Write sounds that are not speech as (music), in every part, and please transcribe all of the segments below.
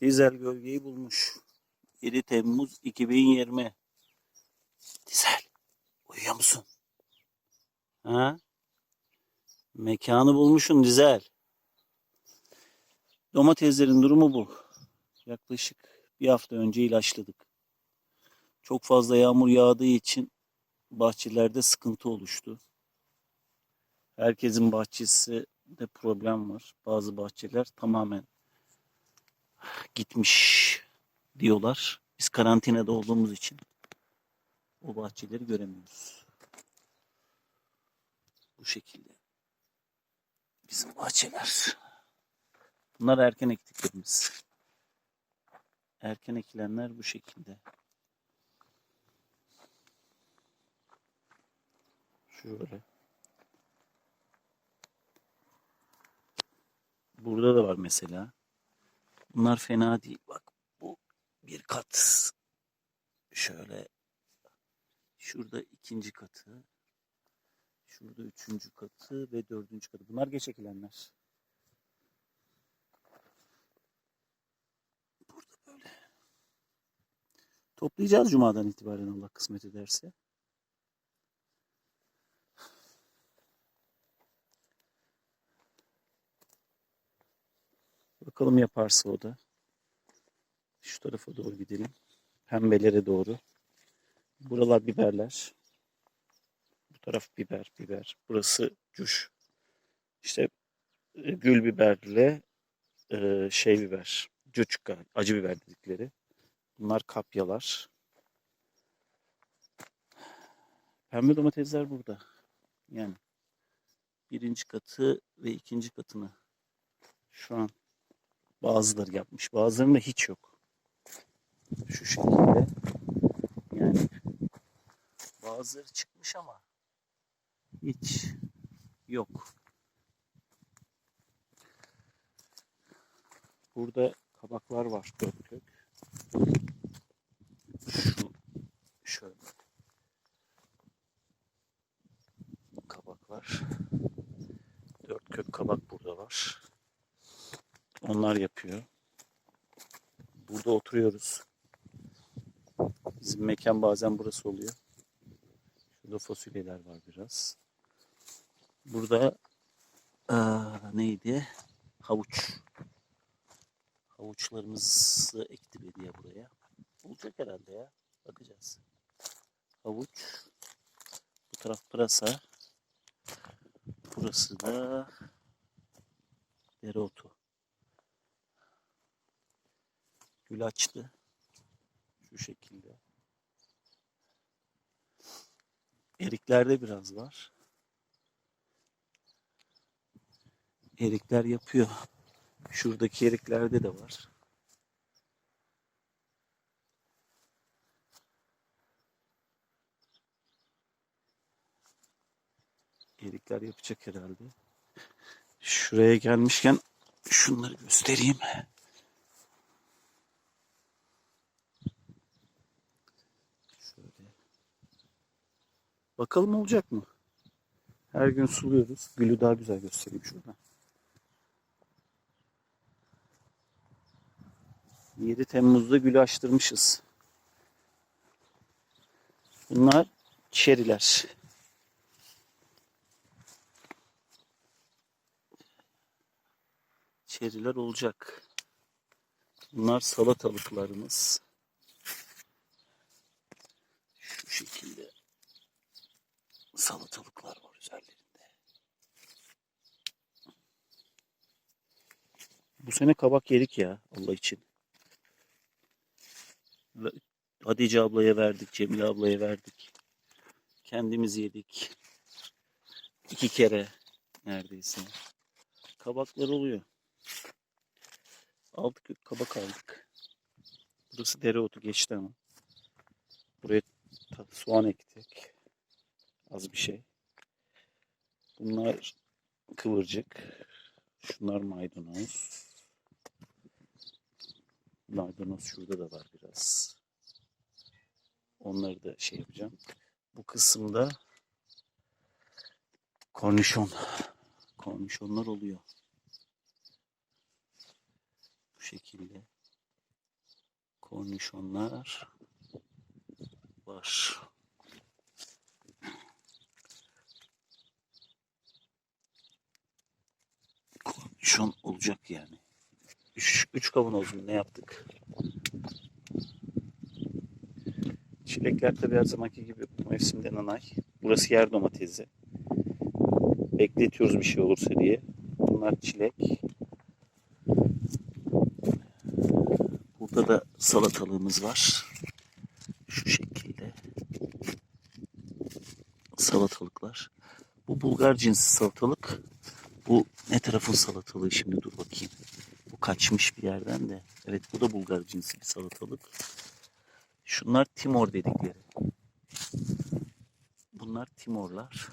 Dizel gölgeyi bulmuş. 7 Temmuz 2020. Dizel uyuyor musun? Ha? Mekanı bulmuşsun Dizel. Domateslerin durumu bu. Yaklaşık bir hafta önce ilaçladık. Çok fazla yağmur yağdığı için bahçelerde sıkıntı oluştu. Herkesin bahçesi de problem var. Bazı bahçeler tamamen gitmiş diyorlar. Biz karantinada olduğumuz için o bahçeleri göremiyoruz. Bu şekilde. Bizim bahçeler. Bunlar erken ektiklerimiz. Erken ekilenler bu şekilde. Şöyle. Burada da var mesela. Bunlar fena değil. Bak bu bir kat. Şöyle. Şurada ikinci katı. Şurada üçüncü katı ve dördüncü katı. Bunlar geç. Burada böyle. Toplayacağız cumadan itibaren Allah kısmet ederse. Bakalım yaparsa o da. Şu tarafa doğru gidelim. Pembelere doğru. Buralar biberler. Bu taraf biber, biber. Burası cuş. İşte e, gül biberle e, şey biber. Cuçka, acı biber dedikleri. Bunlar kapyalar. Pembe domatesler burada. Yani birinci katı ve ikinci katını şu an bazıları yapmış. Bazılarında hiç yok. Şu şekilde. Yani bazıları çıkmış ama hiç yok. Burada kabaklar var dört kök. Şu şöyle kabaklar. Dört kök kabak burada var. Onlar yapıyor. Burada oturuyoruz. Bizim mekan bazen burası oluyor. Şurada fasulyeler var biraz. Burada aa, neydi? Havuç. Havuçlarımızı ekti belediye buraya. Olacak herhalde ya. Bakacağız. Havuç. Bu taraf pırasa. Burası da dereotu. Gül açtı. Şu şekilde. Eriklerde biraz var. Erikler yapıyor. Şuradaki eriklerde de var. Erikler yapacak herhalde. Şuraya gelmişken şunları göstereyim. Şöyle. Bakalım olacak mı? Her gün suluyoruz. Gülü daha güzel göstereyim şuradan. 7 Temmuz'da gülü açtırmışız. Bunlar çeriler. Çeriler olacak. Bunlar salatalıklarımız. Şu şekilde salatalıklar var üzerlerinde. Bu sene kabak yedik ya Allah için. Hatice ablaya verdik, Cemile ablaya verdik. Kendimiz yedik. İki kere neredeyse. Kabaklar oluyor. Altı kök kabak aldık. Burası dereotu geçti ama. Buraya soğan ektik. Az bir şey. Bunlar kıvırcık. Şunlar maydanoz. Maydanoz şurada da var biraz. Onları da şey yapacağım. Bu kısımda kornişon. Kornişonlar oluyor. Bu şekilde. Kornişonlar var. Kornişon olacak yani. Üç, üç kavanoz mu ne yaptık? Çilekler tabii her zamanki gibi bu mevsimde nanay. Burası yer domatesi. Bekletiyoruz bir şey olursa diye. Bunlar çilek. Burada da salatalığımız var. Şu şekilde. Salatalıklar. Bu Bulgar cinsi salatalık. Bu ne tarafın salatalığı şimdi dur bakayım. Bu kaçmış bir yerden de. Evet bu da Bulgar cinsi bir salatalık. Şunlar Timor dedikleri. Bunlar Timorlar.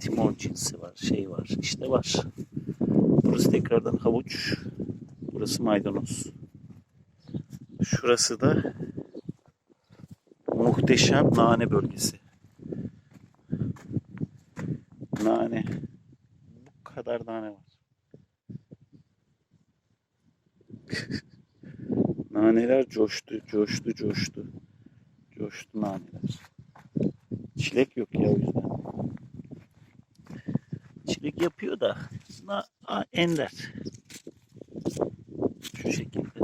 Timor cinsi var, şey var, işte var. Burası tekrardan havuç. Burası maydanoz. Şurası da muhteşem nane bölgesi. Nane. Bu kadar nane var. (laughs) Naneler coştu, coştu, coştu. Coştu naneler. Çilek yok ya o yüzden. Çilek yapıyor da na, ender. Şu şekilde.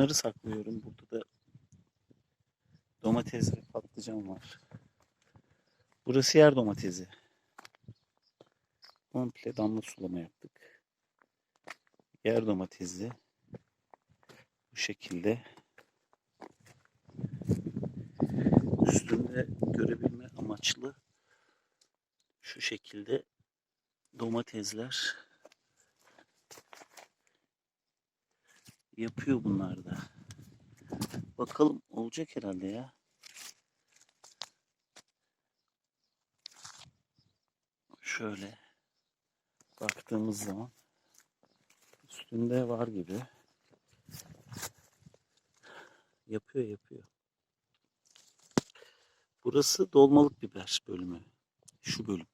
Bunları saklıyorum. Burada da domates ve patlıcan var. Burası yer domatesi. Komple damla sulama yaptık. Yer domatesi bu şekilde üstünde görebilme amaçlı şu şekilde domatesler yapıyor bunlar da. Bakalım olacak herhalde ya. Şöyle baktığımız zaman üstünde var gibi. Yapıyor yapıyor. Burası dolmalık biber bölümü. Şu bölüm.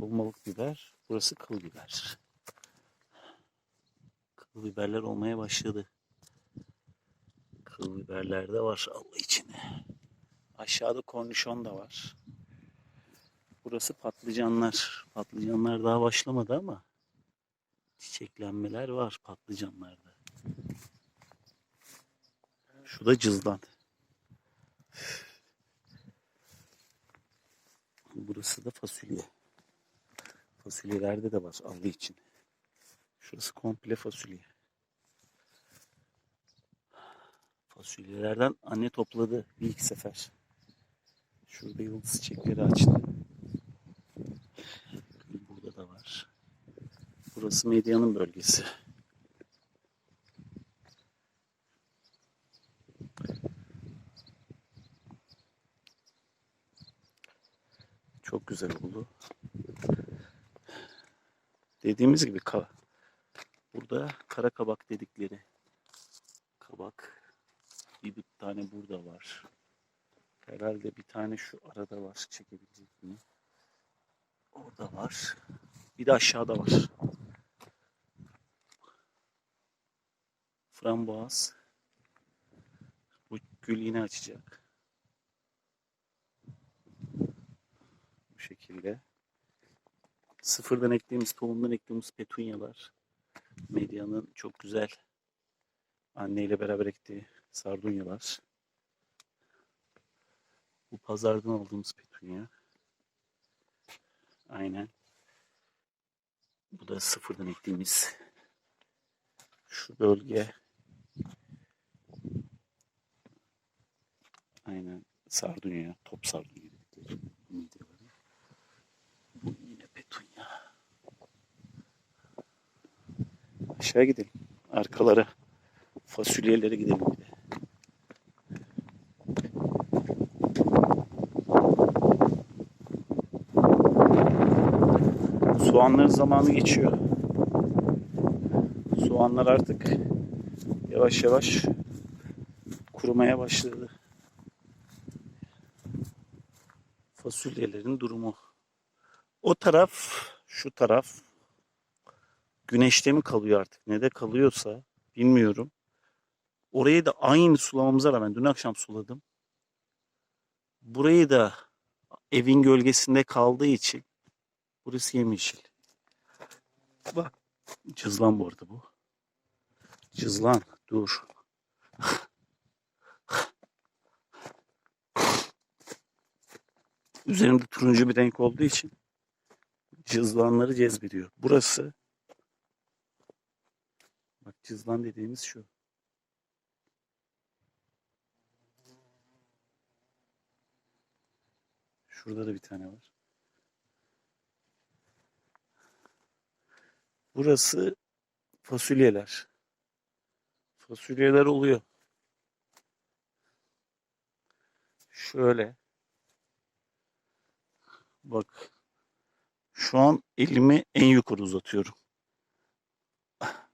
Dolmalık biber. Burası kıl biber. Kıl biberler olmaya başladı. Kıl biberler de var Allah içine. Aşağıda kornişon da var. Burası patlıcanlar. Patlıcanlar daha başlamadı ama çiçeklenmeler var patlıcanlarda. Şu da cızdan. Burası da fasulye. Fasulyelerde de var Allah için. Şurası komple fasulye. Fasulyelerden anne topladı bir iki sefer. Şurada yıldız çiçekleri açtı. Burada da var. Burası medyanın bölgesi. Çok güzel oldu. Dediğimiz gibi ka burada kara kabak dedikleri kabak bir, bir tane burada var. Herhalde bir tane şu arada var çekebilecek mi? Orada var. Bir de aşağıda var. Framboaz. Bu gül yine açacak. Bu şekilde. Sıfırdan ektiğimiz, tohumdan ektiğimiz petunyalar. Medyanın çok güzel anneyle beraber ektiği sardunyalar. Bu pazardan aldığımız petunya. Aynen. Bu da sıfırdan ektiğimiz şu bölge. Aynen sardunya, top sardunya dedikleri midyeleri. Bu yine petunya. Aşağı gidelim. Arkalara fasulyelere gidelim bir de. Soğanların zamanı geçiyor. Soğanlar artık yavaş yavaş kurumaya başladı. fasulyelerin durumu. O taraf, şu taraf güneşte mi kalıyor artık? Ne de kalıyorsa bilmiyorum. Orayı da aynı sulamamıza rağmen dün akşam suladım. Burayı da evin gölgesinde kaldığı için burası yemyeşil. Bak cızlan bu arada bu. Cızlan dur. Üzerinde turuncu bir renk olduğu için cızlanları cezbediyor. Burası bak cızlan dediğimiz şu. Şurada da bir tane var. Burası fasulyeler. Fasulyeler oluyor. Şöyle. Bak. Şu an elimi en yukarı uzatıyorum.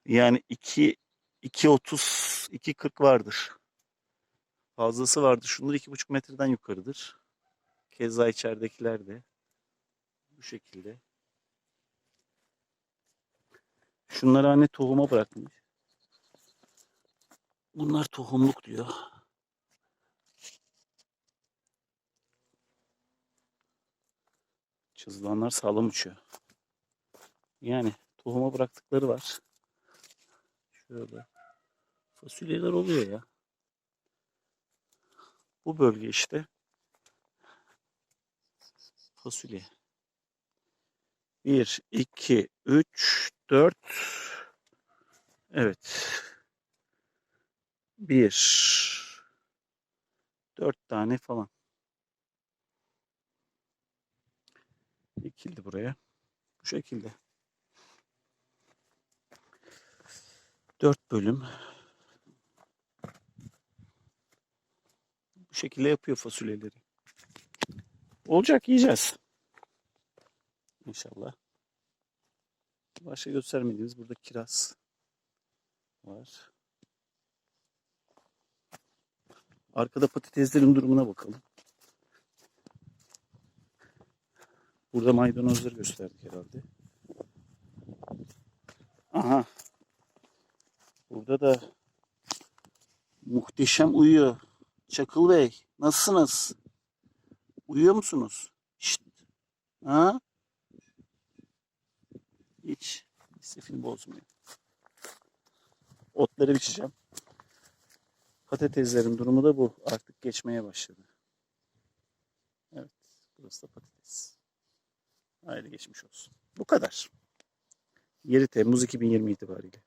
Yani 2 2.30 2.40 vardır. Fazlası vardır. Şunlar 2.5 metreden yukarıdır. Keza içeridekiler de bu şekilde. Şunları anne tohuma bırakmış. Bunlar tohumluk diyor. Çizgilenler sağlam uçuyor. Yani tohuma bıraktıkları var. Şöyle. Fasulyeler oluyor ya. Bu bölge işte. Fasulye. 1, 2, 3, 4. Evet. 1, 4 tane falan. Dikildi buraya. Bu şekilde. 4 bölüm. Bu şekilde yapıyor fasulyeleri. Olacak yiyeceğiz. İnşallah. Başka göstermediğimiz burada kiraz var. Arkada patateslerin durumuna bakalım. Burada maydanozları gösterdik herhalde. Aha. Burada da muhteşem uyuyor. Çakıl Bey, nasılsınız? Uyuyor musunuz? Şşt. Ha? Hiç istifini bozmuyor. Otları biçeceğim. Patateslerin durumu da bu. Artık geçmeye başladı. Evet. Burası da patates. Haydi geçmiş olsun. Bu kadar. 7 Temmuz 2020 itibariyle.